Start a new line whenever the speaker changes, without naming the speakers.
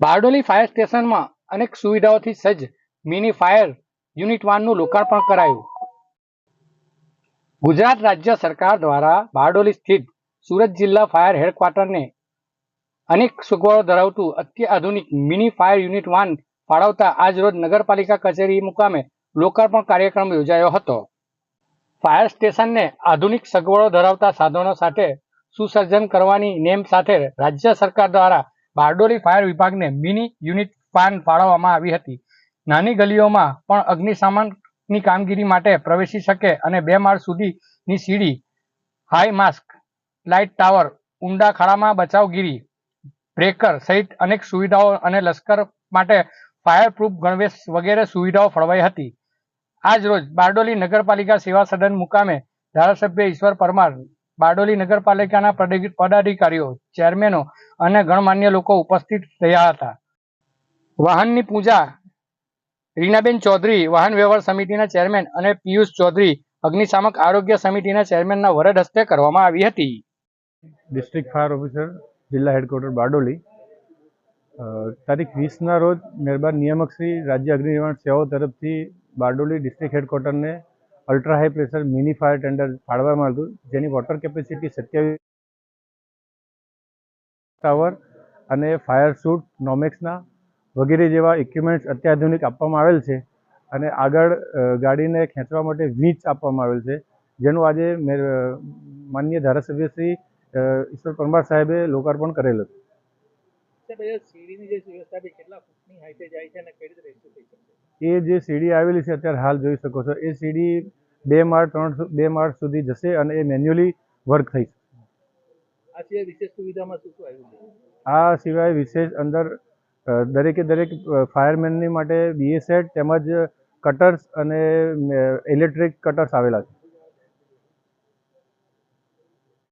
Bardoli fire સ્ટેશનમાં અનેક સુવિધાઓથી સજ્જ મિની ફાયર યુનિટ વનનું લોકાર્પણ કરાયું. ગુજરાત રાજ્ય સરકાર દ્વારા બારડોલી સ્થિત સુરત જિલ્લા ફાયર હેડક્વાર્ટરને અનેક સગવડો ધરાવતું અત્યાધુનિક મિની ફાયર યુનિટ વન ફાળવતા આજરોજ નગરપાલિકા કચેરી મુકામે લોકાર્પણ કાર્યક્રમ યોજાયો હતો. ફાયર સ્ટેશનને આધુનિક સગવડો ધરાવતા સાધનો સાથે સુસર્જન કરવાની નેમ સાથે રાજ્ય સરકાર દ્વારા બારડોલી ફાયર વિભાગને મિની યુનિટ પાન ફાળવવામાં આવી હતી. નાની ગલીઓમાં પણ અગ્નિશામનની કામગીરી માટે પ્રવેશી શકે અને બે માળ સુધીની સીડી, હાઈ માસ્ક, લાઇટ ટાવર, ઊંડા ખાડામાં બચાવગીરી, બ્રેકર સહિત અનેક સુવિધાઓ અને લશ્કર માટે ફાયર પ્રૂફ ગણવેશ વગેરે સુવિધાઓ ફળવાઈ હતી. આજ રોજ બારડોલી નગરપાલિકા સેવા સદન મુકામે ધારાસભ્ય ઈશ્વર પરમાર બારડોલી નગરપાલિકાના પદાધિ- પદાધિકારીઓ, ચેરમેનો અને ગણમાન્ય લોકો ઉપસ્થિત રહ્યા હતા. વાહનની પૂજા, રીનાબેન ચૌધરી, વાહન વ્યવહાર સમિતિના ચેરમેન અને પિયુષ ચૌધરી, અગ્નિશામક આરોગ્ય સમિતિના ચેરમેનના વરદ હસ્તે કરવામાં આવી હતી.
ડિસ્ટ્રિક્ટ ફાયર ઓફિસર, જિલ્લા હેડક્વાર્ટર, બારડોલી. તારીખ વીસના રોજ મહેરબાન નિયામક શ્રી રાજ્ય અગ્નિ નિર્માણ સેવાઓ તરફથી Bardoli district હેડક્વાર્ટરને ultra high pressure mini fire tender ફાળવવામાં આવ્યું હતું જેની વોટર કેપેસિટી સત્યાવીસ ટાવર અને ફાયર શૂટ નોમેક્સના વગેરે જેવા ઇક્વિપમેન્ટ્સ અત્યાધુનિક આપવામાં આવેલ છે અને આગળ ગાડીને ખેંચવા માટે વીંચ આપવામાં આવેલ છે. જેનું આજે મેર- માનનીય ધારાસભ્ય શ્રી ઈશ્વર પરમાર સાહેબે લોકાર્પણ કરેલ હતું. એ જે સીડી આવેલી છે અત્યારે હાલ જોઈ શકો છો. એ સીડી બે માળ ત્રણ બે માળ સુધી જશે અને એ મેન્યુઅલી વર્ક થઈ
આ વિશેષ સુવિધામાં શું શું આવ્યું છે
આ સિવાય વિશેષ અંદર દરેકે દરેક ફાયરમેનની માટે બીએસેટ તેમજ કટર્સ અને ઇલેક્ટ્રિક કટર્સ આવેલા છે.